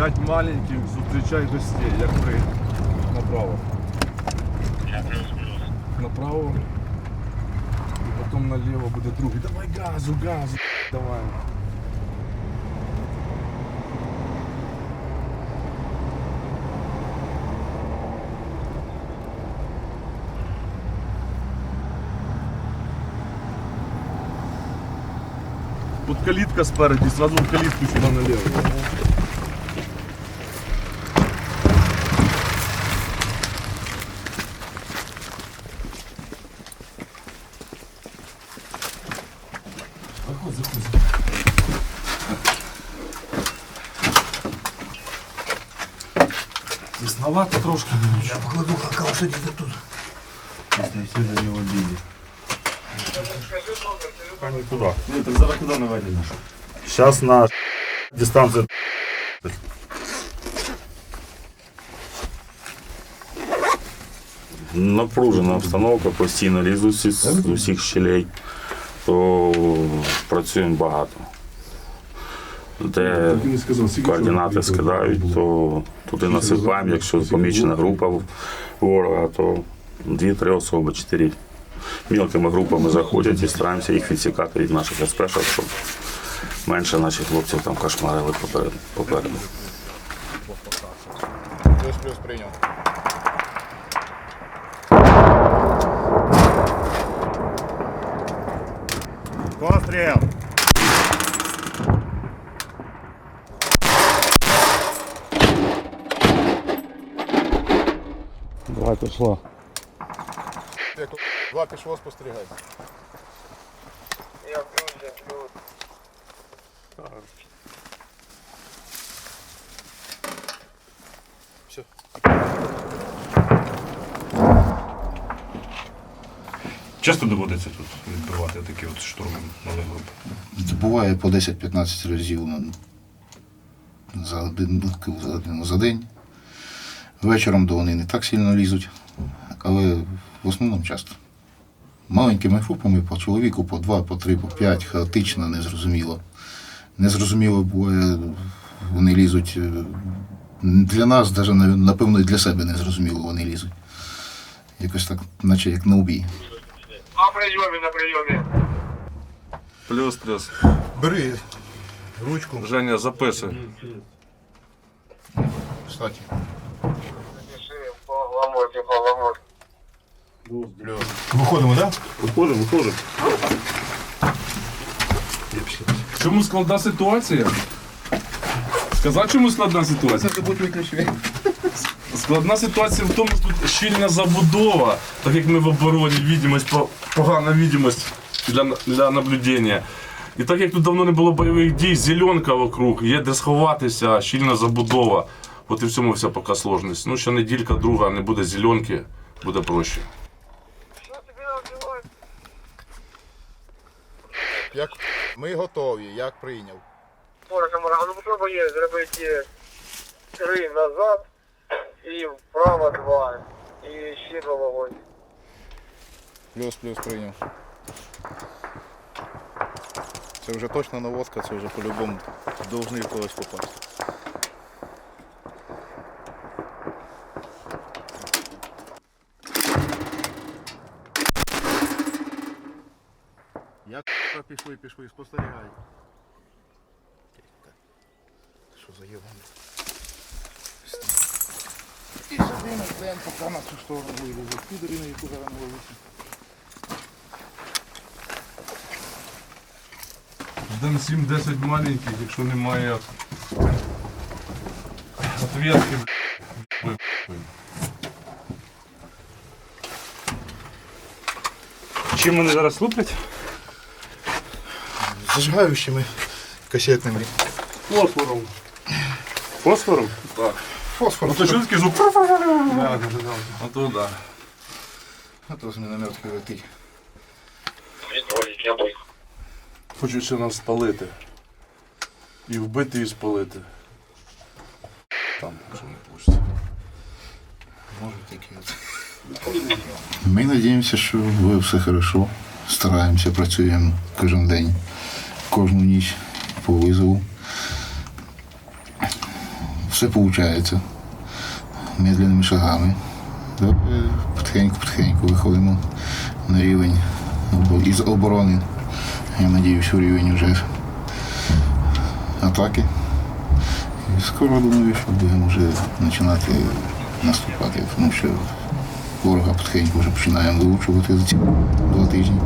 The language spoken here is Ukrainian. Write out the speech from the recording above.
П'ять маленьких, зустрічай гостей, як при направо. Направо. І потім наліво буде другий. Давай газу, газу. Давай. Тут калітка спереді, сразу в калітку сюди наліво. Заходь, заходь. Тісновато трошки. Я покладу хакал сидіти тут. Ні, куди? Ні, так зараз куди наведемо? Зараз на дистанцію. Напружена обстановка, постійно лізуть з, з усіх щелей, То працюємо багато. Де координати скидають, то туди насипаємо. Якщо помічена група ворога, то дві-три особи, чотири мілкими групами заходять і стараємося їх відсікати від наших еспешок, щоб менше наших хлопців там кошмарили попереду. попереду. Плюс плюс прийняв. Постріл! Давай, пішло. Два пішло спостерігай. Часто доводиться тут відбивати такі от штурми малих груп. Буває по 10-15 разів за один, за день. Вечором то вони не так сильно лізуть, але в основному часто. Маленькими групами по чоловіку, по два, по три, по п'ять, хаотично, незрозуміло. Незрозуміло буває, вони лізуть. Для нас, навіть напевно, і для себе незрозуміло вони лізуть. Якось так, наче як на убій. На прийомі, на прийомі. Плюс, плюс. Бери ручку. Женя, записуй. Кстати. Пиши, поламуйте, поламуйте. Виходимо, так? Виходимо, виходимо. Чому складна ситуація? Сказати, чому складна ситуація? Складна ситуація в тому, що тут щільна забудова, так як ми в обороні, відомість, погана відомість для, для наблюдення. І так як тут давно не було бойових дій, зеленка вокруг, є де сховатися, щільна забудова. От і в цьому вся поки сложність. Ну, ще неділька, друга, не буде зеленки, буде проще. Як ми готові, як прийняв. Пора камера, ну треба є зробити три назад і вправо два. І ще два вогонь. Плюс плюс прийняв. Це вже точно наводка, це вже по-любому должны в когось попасти. Як пішли, пішли, спостерігай. Що за єбане? І сидимо, йдемо, поки на цю сторону вилізуть. Підери на яку зараз не. Ждемо 7-10 маленьких, якщо немає ответки. Чим вони зараз луплять? Зажигаючими касетними. Фосфором. Фосфором? Фосфор. Ну то чув такий звук? А то да. А то з мінометки летить. Відводить. Хочуть ще нас спалити. І вбити, і спалити. Там, якщо не пустять. Може таке. Ми надіємося, що ви все хорошо. Стараємося, працюємо кожен день, кожну ніч по визову. Все виходить. Медленними шагами. Давай Потихеньку-потихеньку виходимо на рівень із оборони. Я у рівень вже атаки. І скоро думаю, що будемо вже починати наступати, тому що ворога потихеньку вже починаємо вилучувати за ці два тижні.